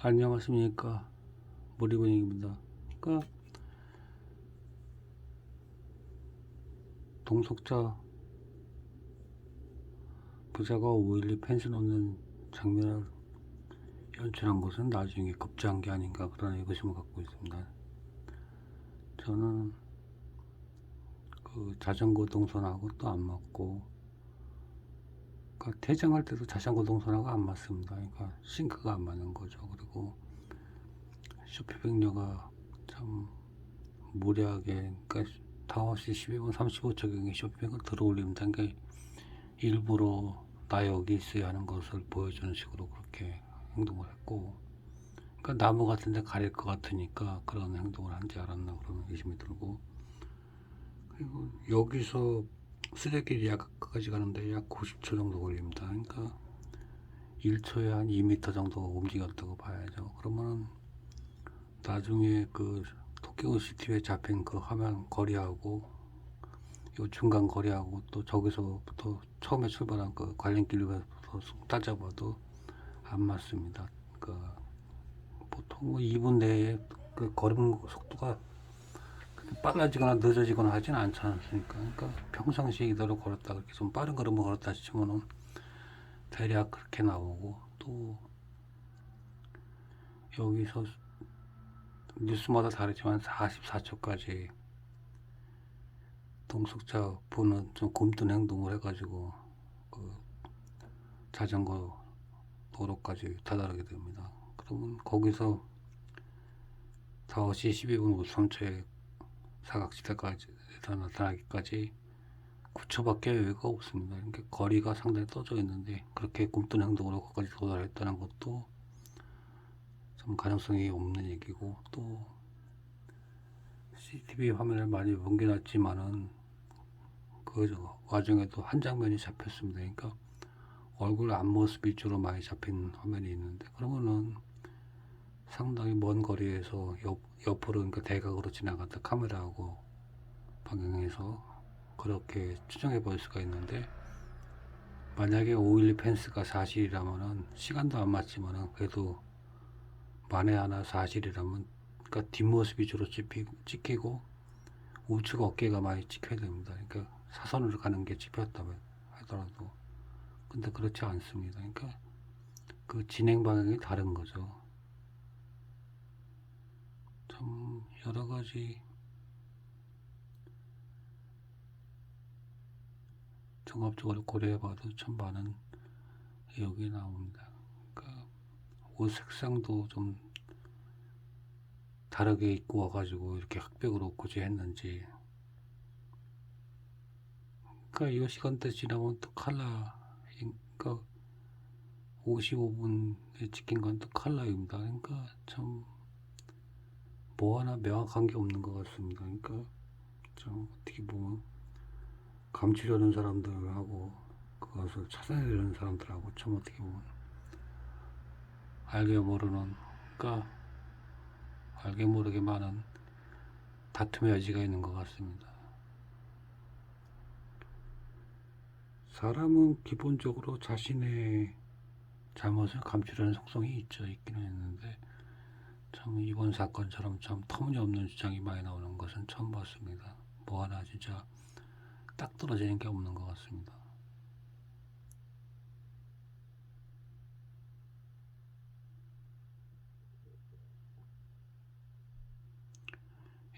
안녕하십니까. 머리근육입니다. 그러니까 동석자 부자가 5.12 펜션 없는 장면을 연출한 것은 나중에 급제한 게 아닌가 그런 의구심을 갖고 있습니다. 저는 그 자전거 동선하고 또 안 맞고 그러니까 퇴장할 때도 자전거 동선하고 안 맞습니다. 그러니까 싱크가 안 맞는 거죠. 그리고 쇼핑백녀가 참 무리하게 그러니까 5시 12분 35초경에 쇼핑백을 들어올립니다. 그러니까 일부러 나 여기 있어야 하는 것을 보여주는 식으로 그렇게 행동을 했고 그러니까 나무 같은 데 가릴 것 같으니까 그런 행동을 한지 알았나 그런 의심이 들고 그리고 여기서 쓰레기 약까지 가는데 약 90초 정도 걸립니다. 그러니까 1초에 한 2m 정도 움직였다고 봐야죠. 그러면은 나중에 그 토끼오 시티에 잡힌 그 화면 거리하고 요 중간 거리하고 또 저기서부터 처음에 출발한 그 관련길로부터 따져봐도 안 맞습니다. 그 보통 뭐 2분 내에 그 걸음 속도가 빨라지거나 늦어지거나 하진 않지 않습니까? 그러니까 평상시에 이대로 걸었다 그렇게 좀 빠른 걸음을 걸었다 치면은 대략 그렇게 나오고 또 여기서 뉴스마다 다르지만 44초까지 동석자 분은 좀 굼뜬 행동을 해가지고 그 자전거 도로까지 다다르게 됩니다. 그러면 거기서 5시 12분 53초에 사각지대까지 나타나기까지 9초밖에 여유가 없습니다. 그러니까 거리가 상당히 떠져 있는데 그렇게 굼뜬 행동으로 거기까지 도달했다는 것도 좀 가능성이 없는 얘기고 또 CCTV 화면을 많이 옮겨놨지만은 그 와중에도 한 장면이 잡혔습니다. 그러니까 얼굴 앞모습 위주로 많이 잡힌 화면이 있는데 그러면은 상당히 먼 거리에서 옆, 옆으로 그러니까 대각으로 지나갔다 카메라하고 방향해서 그렇게 추정해 볼 수가 있는데 만약에 512 펜스가 사실이라면은 시간도 안 맞지만은 그래도 만에 하나 사실이라면 그러니까 뒷모습 위주로 찍히, 찍히고 우측 어깨가 많이 찍혀야 됩니다. 그러니까 사선으로 가는 게 찍혔다면 하더라도 근데 그렇지 않습니다. 그러니까 그 진행 방향이 다른 거죠. 참 여러 가지 종합적으로 고려해봐도 참 많은 의혹이 나옵니다. 그러니까 옷 색상도 좀 다르게 입고 와가지고 이렇게 흑백으로 굳이 했는지 그러니까 이 시간대 지나면 또 칼라 그러니까 55분에 찍힌 건 또 칼라입니다. 그러니까 참 뭐 하나 명확한 게 없는 것 같습니다. 그러니까 좀 어떻게 보면 감추려는 사람들하고 그것을 찾아내려는 사람들하고 참 어떻게 보면 알게 모르는 그러니까 알게 모르게 많은 다툼의 여지가 있는 것 같습니다. 사람은 기본적으로 자신의 잘못을 감추려는 속성이 있죠. 있기는 했는데 참 이번 사건처럼 참 터무니없는 주장이 많이 나오는 것은 처음 봤습니다. 뭐 하나 진짜 딱 떨어지는 게 없는 것 같습니다.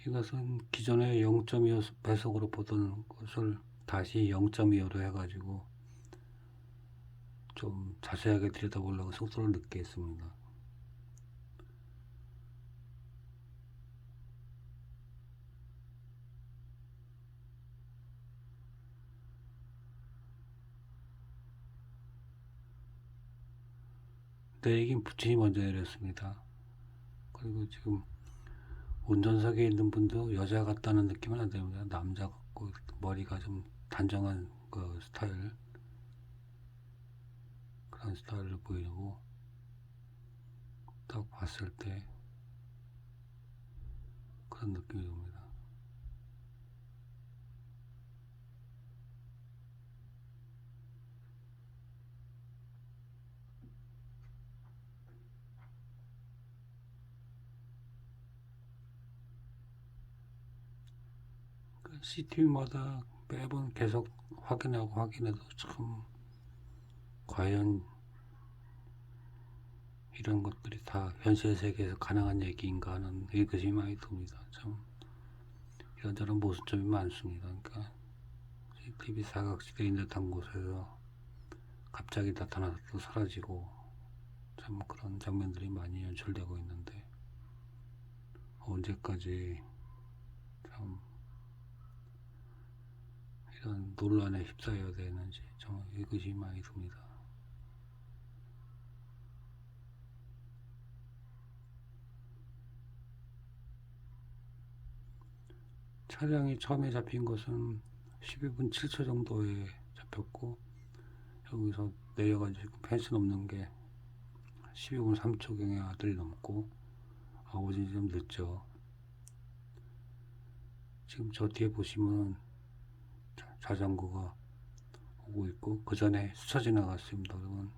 이것은 기존에 0.25 배속으로 보던 것을 다시 0.25로 해가지고 좀 자세하게 들여다보려고 속도를 늦게 했습니다. 내리긴 부친이 먼저 내렸습니다. 그리고 지금 운전석에 있는 분도 여자 같다는 느낌은 안 듭니다. 남자 같고 머리가 좀 단정한 그 스타일 그런 스타일을 보이고 딱 봤을 때 그런 느낌이 듭니다. CCTV마다 매번 계속 확인하고 확인해도 참 과연 이런 것들이 다 현실 세계에서 가능한 얘기인가 하는 의구심이 많이 듭니다. 참 이런저런 모순점이 많습니다. 그러니까 CCTV 사각지대인 듯한 곳에서 갑자기 나타나서 또 사라지고 참 그런 장면들이 많이 연출되고 있는데 언제까지 참 이런 논란에 휩싸여야 되는지 정말 의구심이 많이 듭니다. 차량이 처음에 잡힌 것은 12분 7초 정도에 잡혔고 여기서 내려가지고 펜스 넘는 게 12분 3초경에 아들이 넘고 아버지 좀 늦죠. 지금 저 뒤에 보시면 자- 자전거가 오고 있고 그 전에 스쳐 지나갔습니다. 그러면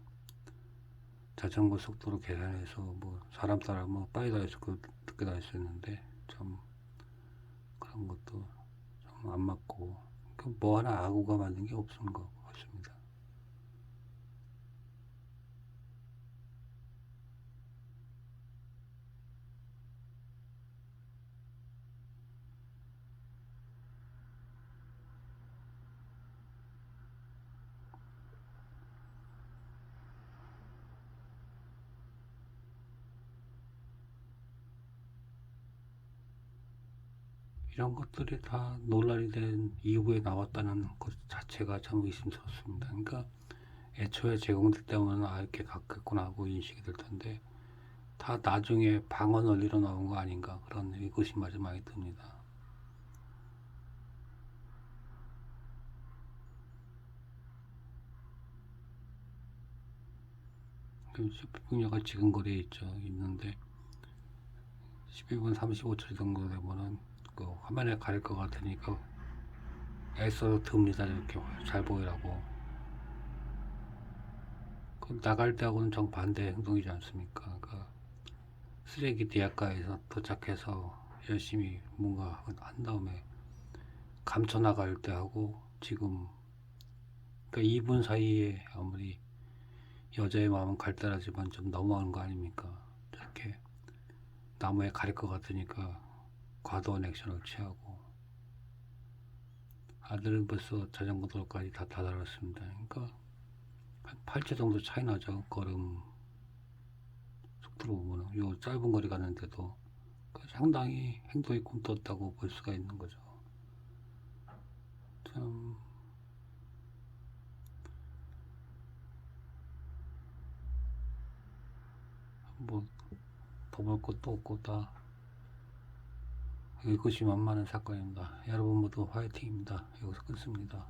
자전거 속도로 계산해서 뭐 사람 따라 뭐 빨리 다닐 고 늦게 있는데 참 그런 것도 좀 안 맞고 그뭐 하나 악우가 만든 게 없은 것같습니다. 이런 것들이 다 논란이 된 이후에 나왔다는 것 자체가 참 의심스럽습니다. 그러니까 애초에 제공될 때면 아 이렇게 갔겠구나 하고 인식이 될 텐데 다 나중에 방어 논리로 나온 거 아닌가 그런 의구심이 아주 많이 듭니다. 쇼핑녀가 지금 거리에 있죠 있는데 12분 35초 정도 되면은 그 화면에 가릴 것 같으니까 애써서 듭니다. 이렇게 잘 보이라고. 그 나갈 때하고는 정반대 행동이지 않습니까? 그 쓰레기 대학가에서 도착해서 열심히 뭔가 한 다음에 감춰 나갈 때하고 지금 그 2분 사이에 아무리 여자의 마음은 갈대라지만 좀 너무하는 거 아닙니까? 저렇게 나무에 가릴 것 같으니까 과도한 액션을 취하고 아들은 벌써 자전거 도로까지 다 다다랐습니다. 그러니까 한 8초 정도 차이 나죠. 걸음 속도로 보면 요 짧은 거리 가는데도 그 상당히 행동이 꿈떴다고 볼 수가 있는 거죠. 참 뭐 더볼 것도 없고 다 의구심 만만한 사건입니다. 여러분 모두 화이팅입니다. 여기서 끊습니다.